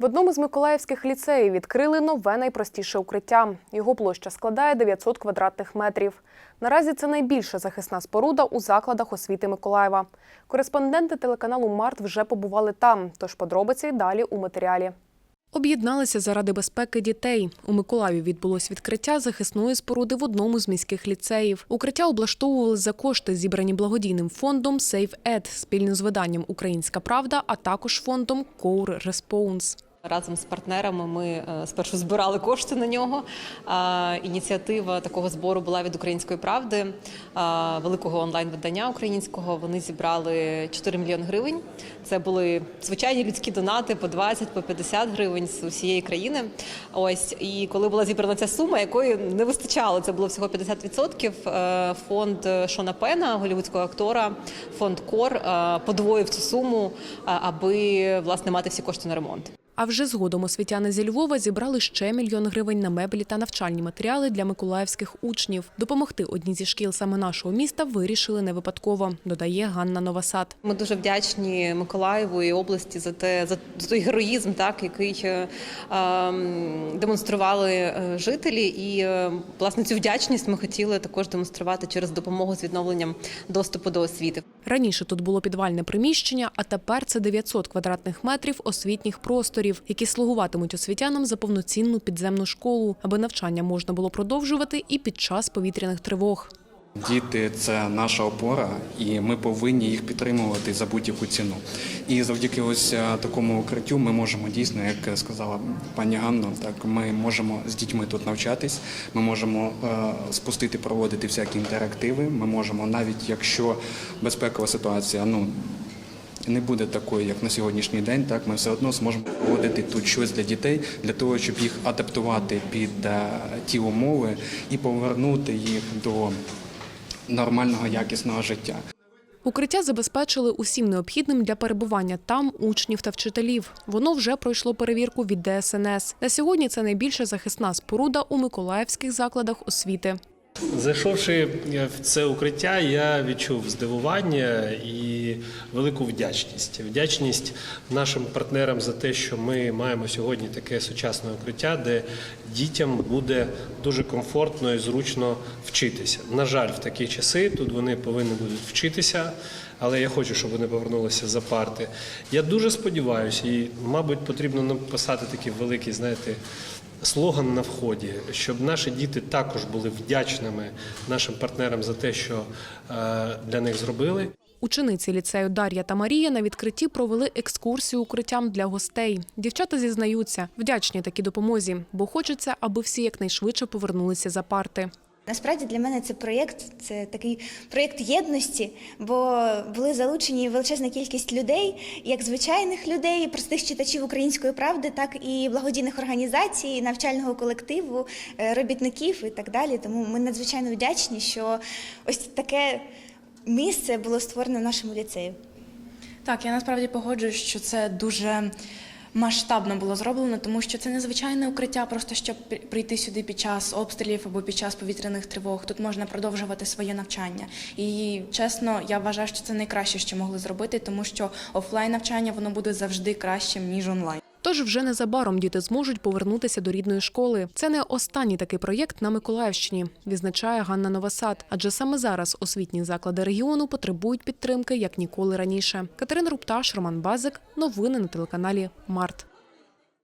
В одному з миколаївських ліцеїв відкрили нове найпростіше укриття. Його площа складає 900 квадратних метрів. Наразі це найбільша захисна споруда у закладах освіти Миколаєва. Кореспонденти телеканалу Март вже побували там, тож подробиці далі у матеріалі. Об'єдналися заради безпеки дітей. У Миколаєві відбулось відкриття захисної споруди в одному з міських ліцеїв. Укриття облаштовували за кошти, зібрані благодійним фондом Save Ed спільно з виданням Українська Правда, а також фондом Core Response. Разом з партнерами ми е, спершу збирали кошти на нього. Ініціатива такого збору була від української правди, великого онлайн-видання українського. Вони зібрали 4 мільйони гривень. Це були звичайні людські донати по 20, по 50 гривень з усієї країни. Ось і коли була зібрана ця сума, якої не вистачало, це було всього 50%, е, Фонд Шона Пена, голівудського актора, фонд Кор е, подвоїв цю суму, аби власне мати всі кошти на ремонт. А вже згодом освітяни зі Львова зібрали ще мільйон гривень на меблі та навчальні матеріали для миколаївських учнів. Допомогти одній зі шкіл саме нашого міста вирішили не випадково, додає Ганна Новосад. Ми дуже вдячні Миколаєву і області за те за, той героїзм, так який е, ем, демонстрували е, жителі. І е, власне цю вдячність ми хотіли також демонструвати через допомогу з відновленням доступу до освіти. Раніше тут було підвальне приміщення, а тепер це 900 квадратних метрів освітніх просторів, які слугуватимуть освітянам за повноцінну підземну школу, аби навчання можна було продовжувати і під час повітряних тривог. Діти це наша опора, і ми повинні їх підтримувати за будь-яку ціну. І завдяки ось е, такому укриттю ми можемо дійсно, як сказала пані Ганна, так ми можемо з дітьми тут навчатись. Ми можемо е, спустити, проводити всякі інтерактиви. Ми можемо, навіть якщо безпекова ситуація, ну. Не буде такою, як на сьогоднішній день. Так ми все одно зможемо проводити тут щось для дітей, для того, щоб їх адаптувати під е, ті умови і повернути їх до нормального якісного життя. Укриття забезпечили усім необхідним для перебування там учнів та вчителів. Воно вже пройшло перевірку від ДСНС. На сьогодні це найбільша захисна споруда у миколаївських закладах освіти. Зайшовши в це укриття, я відчув здивування і велику вдячність. Вдячність нашим партнерам за те, що ми маємо сьогодні таке сучасне укриття, де дітям буде дуже комфортно і зручно вчитися. На жаль, в такі часи тут вони повинні будуть вчитися. Але я хочу, щоб вони повернулися за парти. Я дуже сподіваюся, і, мабуть, потрібно написати такий великий, знаєте, слоган на вході, щоб наші діти також були вдячними нашим партнерам за те, що е, для них зробили. Учениці ліцею Дар'я та Марія на відкритті провели екскурсію укриттям для гостей. Дівчата зізнаються, вдячні такій допомозі, бо хочеться, аби всі якнайшвидше повернулися за парти. Насправді для мене це проєкт, це такий проєкт єдності, бо були залучені величезна кількість людей, як звичайних людей, простих читачів української правди, так і благодійних організацій, навчального колективу, е, робітників і так далі. Тому ми надзвичайно вдячні, що ось таке місце було створено в нашому ліцеї. Так, я насправді погоджуюсь, що це дуже масштабно було зроблено, тому що це незвичайне укриття, просто щоб прийти сюди під час обстрілів або під час повітряних тривог. Тут можна продовжувати своє навчання. І чесно, я вважаю, що це найкраще, що могли зробити, тому що офлайн навчання воно буде завжди кращим ніж онлайн. Тож вже незабаром діти зможуть повернутися до рідної школи. Це не останній такий проєкт на Миколаївщині, відзначає Ганна Новосад. Адже саме зараз освітні заклади регіону потребують підтримки як ніколи раніше. Катерина Рупташ, Роман Базик. Новини на телеканалі Март.